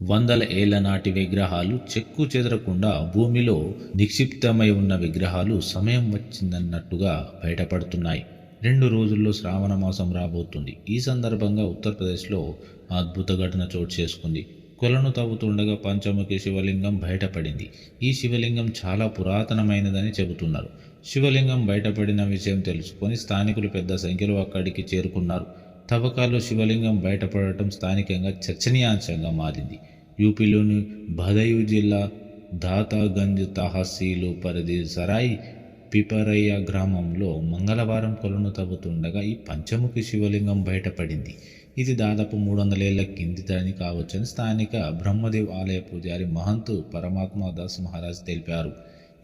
వందల ఏళ్ళ నాటి విగ్రహాలు చెక్కు చెదరకుండా భూమిలో నిక్షిప్తమై ఉన్న విగ్రహాలు సమయం వచ్చిందన్నట్టుగా బయటపడుతున్నాయి. రెండు రోజుల్లో శ్రావణ మాసం రాబోతుంది. ఈ సందర్భంగా ఉత్తరప్రదేశ్లో అద్భుత ఘటన చోటు చేసుకుంది. కొలను తవ్వుతుండగా పంచముఖి శివలింగం బయటపడింది. ఈ శివలింగం చాలా పురాతనమైనదని చెబుతున్నారు. శివలింగం బయటపడిన విషయం తెలుసుకొని స్థానికులు పెద్ద సంఖ్యలో అక్కడికి చేరుకున్నారు. తవ్వకాల్లో శివలింగం బయటపడటం స్థానికంగా చర్చనీయాంశంగా మారింది. యూపీలోని భదయు జిల్లా దాతాగంజ్ తహసీలు పరిధి సరాయి పిపరయ్య గ్రామంలో మంగళవారం కొలను తవ్వుతుండగా ఈ పంచముఖి శివలింగం బయటపడింది. ఇది దాదాపు మూడు వందల ఏళ్ళ దాని కావచ్చని స్థానిక బ్రహ్మదేవ్ ఆలయ పూజారి మహంతు పరమాత్మ దాస్ మహారాజ్ తెలిపారు.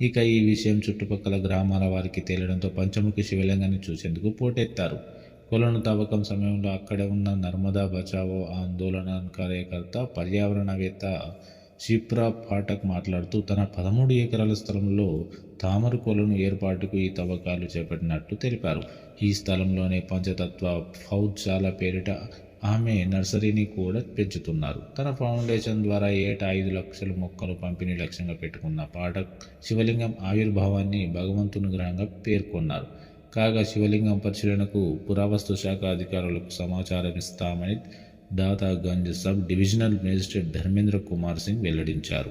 ఇక ఈ విషయం చుట్టుపక్కల గ్రామాల వారికి తేలడంతో పంచముఖి శివలింగాన్ని చూసేందుకు పోటెత్తారు. కొలను తవ్వకం సమయంలో అక్కడే ఉన్న నర్మదా బచావో ఆందోళన కార్యకర్త పర్యావరణవేత్త షిప్రా పాఠక్ మాట్లాడుతూ తన పదమూడు ఎకరాల స్థలంలో తామర కొలను ఏర్పాటుకు ఈ తవ్వకాలు చేపట్టినట్టు తెలిపారు. ఈ స్థలంలోనే పంచతత్వ ఫౌజ్శాల పేరిట ఆమె నర్సరీని కూడా పెంచుతున్నారు. తన ఫౌండేషన్ ద్వారా ఏటా ఐదు లక్షల మొక్కలు పంపిణీ లక్ష్యంగా పెట్టుకున్న పాఠక్ శివలింగం ఆవిర్భావాన్ని భగవంతుని గ్రహంగా పేర్కొన్నారు. కాగా శివలింగం పరిశీలనకు పురావస్తు శాఖ అధికారులకు సమాచారం ఇస్తామని Dataganj sub divisional magistrate Dharmendra Kumar Singh వెల్లడించారు.